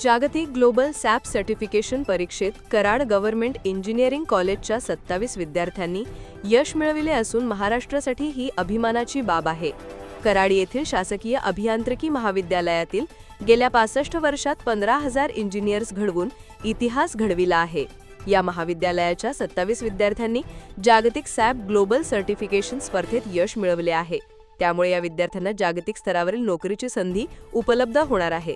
जागतिक global SAP certification परीक्षेत Karad government engineering कॉलेजच्या सत्तावीस विद्यार्थ्यांनी यश मिळविले असून महाराष्ट्रासाठी ही अभिमानाची बाब आहे. कराड येथील शासकीय अभियांत्रिकी महाविद्यालयातील गेल्या पासष्ट वर्षात पंधरा हजार इंजिनियर्स घडवून इतिहास घडविला आहे. या महाविद्यालयाच्या सत्तावीस विद्यार्थ्यांनी जागतिक सॅप ग्लोबल सर्टिफिकेशन स्पर्धेत यश मिळवले आहे. त्यामुळे या विद्यार्थ्यांना जागतिक स्तरावरील नोकरीची संधी उपलब्ध होणार आहे.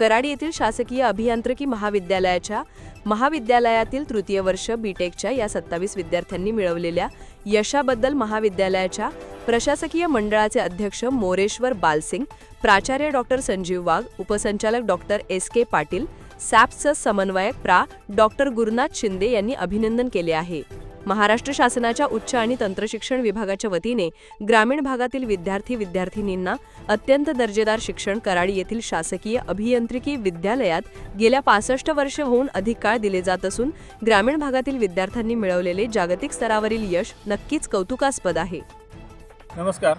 कराड येथील शासकीय अभियांत्रिकी महाविद्यालयाच्या महाविद्यालयातील तृतीय वर्ष बीटेकच्या या सत्तावीस विद्यार्थ्यांनी मिळवलेल्या यशाबद्दल महाविद्यालयाच्या प्रशासकीय मंडळाचे अध्यक्ष मोरेश्वर बालसिंग प्राचार्य डॉक्टर संजीव वाघ उपसंचालक डॉक्टर एस के पाटील सॅप्सचं समन्वयक प्रा. डॉक्टर गुरुनाथ शिंदे यांनी अभिनंदन केले आहे. महाराष्ट्र शासनाच्या उच्च आणि तंत्रशिक्षण विभागाच्या वतीने ग्रामीण भागातील विद्यार्थी विद्यार्थिनींना अत्यंत दर्जेदार शिक्षण कराड येथील शासकीय अभियांत्रिकी विद्यालयात गेल्या पासष्ट वर्ष होऊन अधिक काळ दिले जात असून ग्रामीण भागातील विद्यार्थ्यांनी मिळवलेले जागतिक स्तरावरील यश नक्कीच कौतुकास्पद आहे. नमस्कार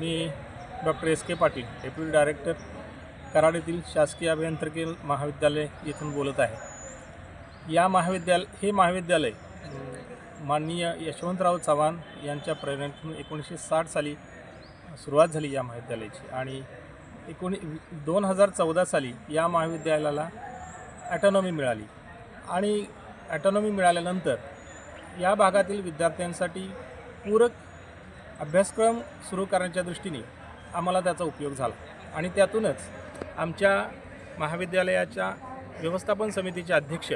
मी doctor S K Patil deputy director Karad येथील शासकीय अभियांत्रिकी महाविद्यालय येथून बोलत आहे. या महाविद्यालय हे महाविद्यालय माननीय यशवंतराव चव्हाण यांच्या प्रेरणेतून एकोणीसशे साठ साली सुरुवात झाली या महाविद्यालयाची. आणि एकोणी दोन हजार चौदा साली या महाविद्यालयाला ॲटॉनॉमी मिळाली. आणि ॲटॉनॉमी मिळाल्यानंतर या भागातील विद्यार्थ्यांसाठी पूरक अभ्यासक्रम सुरू करण्याच्या दृष्टीने आम्हाला त्याचा उपयोग झाला. आणि त्यातूनच आमच्या महाविद्यालयाच्या व्यवस्थापन समितीचे अध्यक्ष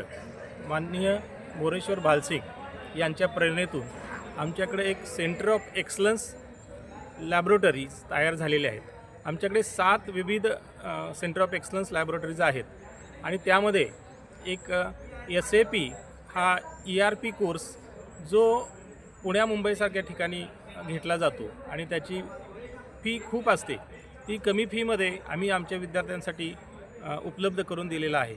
माननीय मोरेश्वर भालसिंग यांच्या प्रेरणेतून आमच्याकडे एक सेंटर ऑफ एक्सलन्स लॅबोरेटरीज तयार झालेल्या आहेत. आमच्याकडे सात विविध सेंटर ऑफ एक्सलन्स लॅबोरेटरीज आहेत. आणि त्यामध्ये एक एस ए पी हा ई आर पी कोर्स जो पुण्या मुंबईसारख्या ठिकाणी घेतला जातो आणि त्याची फी खूप असते. ती कमी फीमध्ये आम्ही आमच्या विद्यार्थ्यांसाठी उपलब्ध करून दिलेला आहे.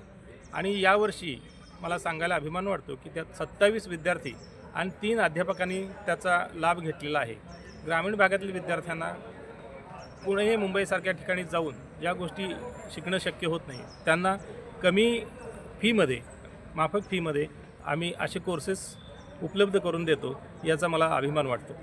आणि यावर्षी मला सांगायला अभिमान वाटतो की त्यात सत्तावीस विद्यार्थी आणि तीन अध्यापकांनी त्याचा लाभ घेतलेला आहे. ग्रामीण भागातील विद्यार्थ्यांना पुणे मुंबईसारख्या ठिकाणी जाऊन या गोष्टी शिकणं शक्य होत नाही. त्यांना कमी फीमध्ये माफक फीमध्ये आम्ही असे कोर्सेस उपलब्ध करून देतो याचा मला अभिमान वाटतो.